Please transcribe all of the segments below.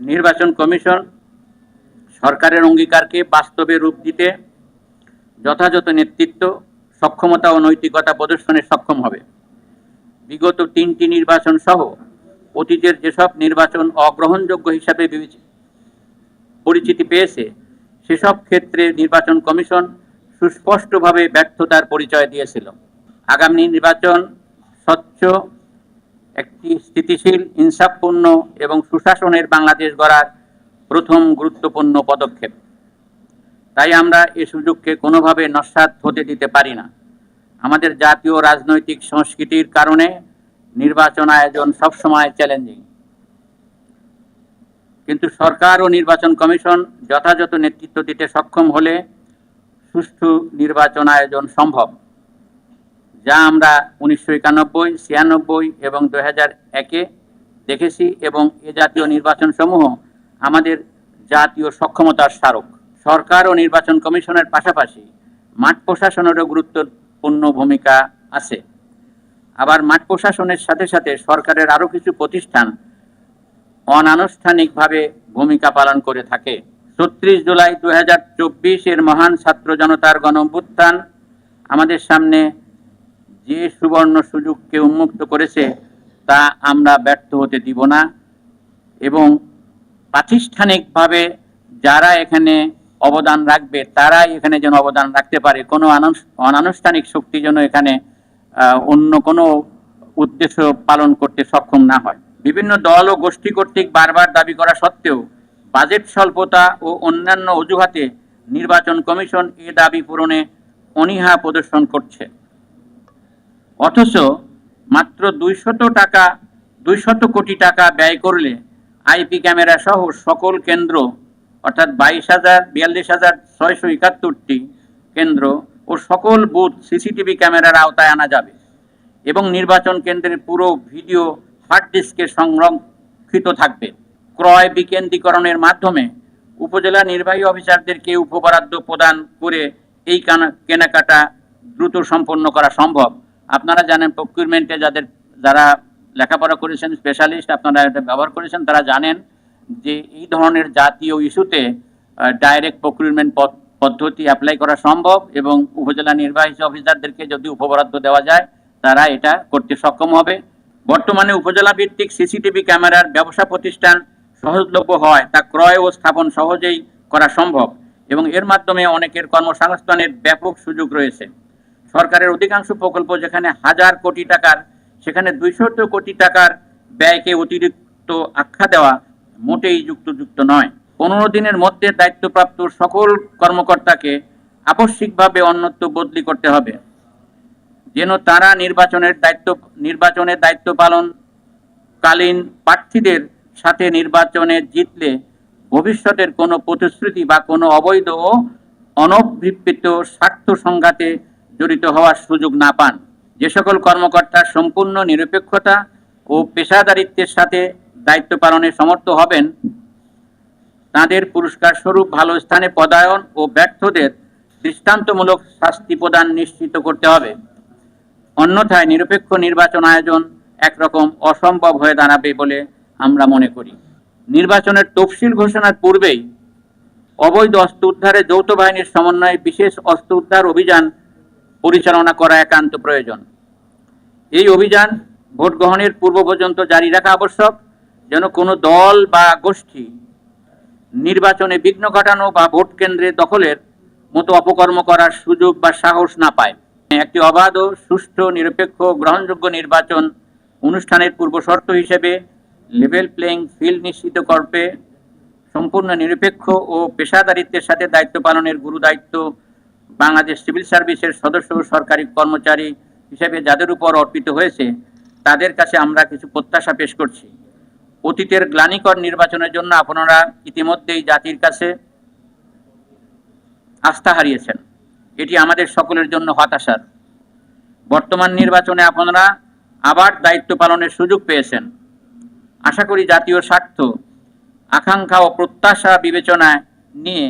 নির্বাচন কমিশন সরকারের অঙ্গীকারকে বাস্তবে রূপ দিতে যথাযথ নেতৃত্ব, সক্ষমতা ও নৈতিকতা প্রদর্শনে সক্ষম হবে। বিগত তিনটি নির্বাচন সহ অতীতের যেসব নির্বাচন অগ্রহণযোগ্য হিসাবে বিবেচিত পরিচিতি পেয়েছে, সেসব ক্ষেত্রে নির্বাচন কমিশন সুস্পষ্টভাবে ব্যর্থতার পরিচয় দিয়েছিল। আগামী নির্বাচন স্বচ্ছ একটি স্থিতিশীল, ইনসাফপূর্ণ এবং সুশাসনের বাংলাদেশ গড়ার প্রথম গুরুত্বপূর্ণ পদক্ষেপ। তাই আমরা এ সুযোগকে কোনোভাবে নস্যাৎ হতে দিতে পারি না। আমাদের জাতীয় রাজনৈতিক সংস্কৃতির কারণে নির্বাচন আয়োজন সবসময় চ্যালেঞ্জিং। কিন্তু সরকার ও নির্বাচন কমিশন যথাযথ নেতৃত্ব দিতে সক্ষম হলে সুষ্ঠু নির্বাচন আয়োজন সম্ভব। যা আমরা উনিশশো একানব্বই, ছিয়ানব্বই এবং দু হাজার একে দেখেছি এবং এ জাতীয় নির্বাচন সমূহ আমাদের জাতীয় সক্ষমতার স্মারক। সরকার ও নির্বাচন কমিশনের পাশাপাশি মাঠ প্রশাসনেরও গুরুত্বপূর্ণ ভূমিকা আছে। আবার মাঠ প্রশাসনের সাথে সাথে সরকারের আরও কিছু প্রতিষ্ঠান অনানুষ্ঠানিকভাবে ভূমিকা পালন করে থাকে। ছত্রিশ জুলাই দু হাজার চব্বিশ এর মহান ছাত্র জনতার গণভ্যুত্থান আমাদের সামনে যে সুবর্ণ সুযোগকে উন্মুক্ত করেছে, তা আমরা ব্যর্থ হতে দিব না। এবং প্রাতিষ্ঠানিকভাবে যারা এখানে অবদান রাখবে, তারাই এখানে যেন অবদান রাখতে পারে। কোনো অনানুষ্ঠানিক শক্তি যেন এখানে অন্য কোনো উদ্দেশ্য পালন করতে সক্ষম না হয়। বিভিন্ন দল ও গোষ্ঠী কর্তৃক বারবার দাবি করা সত্ত্বেও, বাজেট স্বল্পতা ও অন্যান্য অজুহাতে নির্বাচন কমিশন এ দাবি পূরণে অনীহা প্রদর্শন করছে। অথচ মাত্র দুইশত টাকা, দুইশত কোটি টাকা ব্যয় করলে আইপি ক্যামেরা সহ সকল কেন্দ্র, অর্থাৎ বাইশ হাজার, বিয়াল্লিশ হাজার, ছয়শো একাত্তরটি কেন্দ্র ও সকল বুথ সিসিটিভি ক্যামেরার আওতায় আনা যাবে এবং নির্বাচন কেন্দ্রের পুরো ভিডিও হার্ড ডিস্কে সংরক্ষিত থাকবে। ক্রয় বিকেন্দ্রীকরণের মাধ্যমে উপজেলা নির্বাহী অফিসারদেরকে উপবরাদ্দ প্রদান করে এই কানা- কেনাকাটা দ্রুত সম্পন্ন করা সম্ভব। আপনারা জানেন প্রকিউরমেন্টে যাদের, যারা লেখাপড়া করেছেন স্পেশালিস্ট আপনারা এটা ব্যবহার করেছেন, তারা জানেন যে এই ধরনের জাতীয় ইস্যুতে ডাইরেক্ট প্রকিউরমেন্ট পদ্ধতি অ্যাপ্লাই করা সম্ভব এবং উপজেলা নির্বাহী অফিসারদেরকে যদি উপবরাদ্দ দেওয়া যায়, তারা এটা করতে সক্ষম হবে। বর্তমানে উপজেলা ভিত্তিক সিসিটিভি ক্যামেরার ব্যবসা প্রতিষ্ঠান সহজলভ্য হয়, তা ক্রয় ও স্থাপন সহজেই করা সম্ভব এবং এর মাধ্যমে অনেকের কর্মসংস্থানের ব্যাপক সুযোগ রয়েছে। সরকারের অধিকাংশ প্রকল্প যেখানে হাজার কোটি টাকার, সেখানে দুইশত কোটি টাকার ব্যয়কে অতিরিক্ত আখ্যা দেওয়া মোটেই যুক্তযুক্ত নয়। পনেরো দিনের মধ্যে দায়িত্বপ্রাপ্ত সকল কর্মকর্তাকে আবশ্যিকভাবে অন্যত্র বদলি করতে হবে। যেন তারা নির্বাচনের দায়িত্ব নির্বাচনের দায়িত্ব পালন কালীন প্রার্থীদের সাথে নির্বাচনে জিতলে ভবিষ্যতের কোনো প্রতিশ্রুতি বা কোনো অবৈধ ও অনভিপ্রেত স্বার্থ সংঘাতে জড়িত হওয়ার সুযোগ না পান। যে সকল কর্মকর্তা সম্পূর্ণ নিরপেক্ষতা ও পেশাদারিত্বের সাথে দায়িত্ব পালনে সমর্থ হবেন, তাদের পুরস্কার স্বরূপ ভালো স্থানে পদায়ন ও ব্যর্থদের দৃষ্টান্তমূলক শাস্তি প্রদান নিশ্চিত করতে হবে। অন্যথায় নিরপেক্ষ নির্বাচন আয়োজন একরকম অসম্ভব হয়ে দাঁড়াবে বলে আমরা মনে করি। নির্বাচনের তফসিল ঘোষণার পূর্বেই অবৈধ অস্ত্র উদ্ধারে যৌথ বাহিনীর সমন্বয়ে বিশেষ অস্ত্র উদ্ধার অভিযান পরিচালনা করা একান্ত প্রয়োজন। এই অভিযান ভোট গ্রহণের পূর্ব পর্যন্ত জারি রাখা আবশ্যক, যেন কোনো দল বা গোষ্ঠী নির্বাচনে বিঘ্ন ঘটানো বা ভোট কেন্দ্রে দখলের মতো অপকর্ম করার সুযোগ বা সাহস না পায়। একটি অবাধ ও সুষ্ঠু, নিরপেক্ষ, গ্রহণযোগ্য নির্বাচন অনুষ্ঠানের পূর্ব শর্ত হিসেবে লেভেল প্লেইং ফিল্ড নিশ্চিত করবে সম্পূর্ণ নিরপেক্ষ ও পেশাদারিত্বের সাথে দায়িত্ব পালনের গুরু দায়িত্ব বাংলাদেশ সিভিল সার্ভিসের সদস্য সরকারি কর্মচারী হিসেবে যাদের উপর অর্পিত হয়েছে, তাদের কাছে আমরা কিছু প্রত্যাশা পেশ করছি। অতীতের গ্লানিকর নির্বাচনের জন্য আপনারা ইতিমধ্যেই জাতির কাছে আস্থা হারিয়েছেন। এটি আমাদের সকলের জন্য হতাশার। বর্তমান নির্বাচনে আপনারা আবার দায়িত্ব পালনের সুযোগ পেয়েছেন। আশা করি জাতীয় স্বার্থ, আকাঙ্ক্ষা ও প্রত্যাশা বিবেচনায় নিয়ে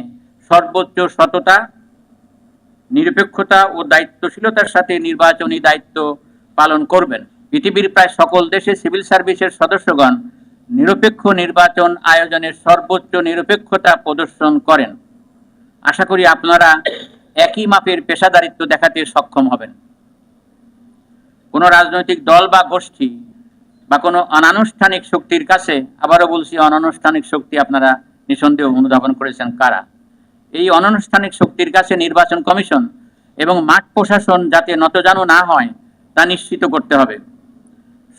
সর্বোচ্চ সততা নিরপেক্ষতা ও দায়িত্বশীলতার সাথে নির্বাচনী দায়িত্ব পালন করবেন। পৃথিবীর প্রায় সকল দেশে সিভিল সার্ভিসের সদস্যগণ নিরপেক্ষ নির্বাচন আয়োজনের সর্বোচ্চ নিরপেক্ষতা প্রদর্শন করেন। আশা করি আপনারা একই মাপের পেশাদারিত্ব দেখাতে সক্ষম হবেন। কোনো রাজনৈতিক দল বা গোষ্ঠী বা কোনো অনানুষ্ঠানিক শক্তির কাছে, আবারও বলছি, অনানুষ্ঠানিক শক্তি আপনারা নিঃসন্দেহ অনুধাবন করেছেন কারা? এই অনানুষ্ঠানিক শক্তির কাছে নির্বাচন কমিশন এবং মাঠ প্রশাসন যাতে নতজানু না হয়, তা নিশ্চিত করতে হবে।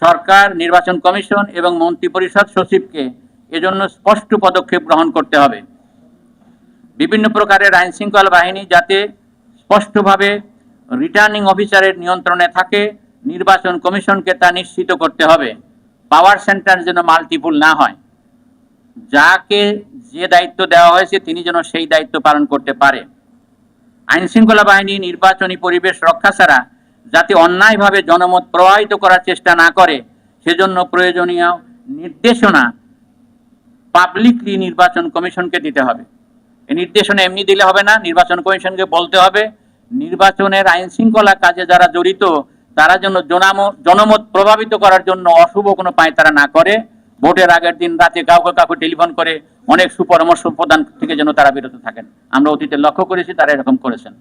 সরকার, নির্বাচন কমিশন এবং মন্ত্রিপরিষদ সচিবকে এজন্য স্পষ্ট পদক্ষেপ গ্রহণ করতে হবে। বিভিন্ন প্রকারের আইন বাহিনী যাতে স্পষ্টভাবে রিটার্নিং অফিসারের নিয়ন্ত্রণে থাকে, নির্বাচন কমিশনকে তা নিশ্চিত করতে হবে। পাওয়ার সেন্টার যেন মাল্টিপুল না হয়। যাকে যে দায়িত্ব দেওয়া হয়েছে তিনি যেন সেই দায়িত্ব পালন করতে পারে। আইন শৃঙ্খলা বাহিনী, নির্বাচনী পরিবেশ রক্ষা ছাড়া যাতে অন্যায়ভাবে জনমত প্রভাবিত করার চেষ্টা না করে, সেজন্য প্রয়োজনীয় নির্দেশনা পাবলিকলি নির্বাচন কমিশনকে দিতে হবে। এই নির্দেশনা এমনি দিলে হবে না, নির্বাচন কমিশনকে বলতে হবে, নির্বাচনের আইন শৃঙ্খলা কাজে যারা জড়িত, তারা যেন জনাম- জনমত প্রভাবিত করার জন্য অশুভ কোনো পায় তারা না করে। ভোটের আগের দিন রাতে কাউকে কাউকে টেলিফোন করে অনেক সুপরামর্শ প্রদান থেকে যেন তারা বিরত থাকেন। আমরা অতীতে লক্ষ্য করেছি, তারা এরকম করেছেন।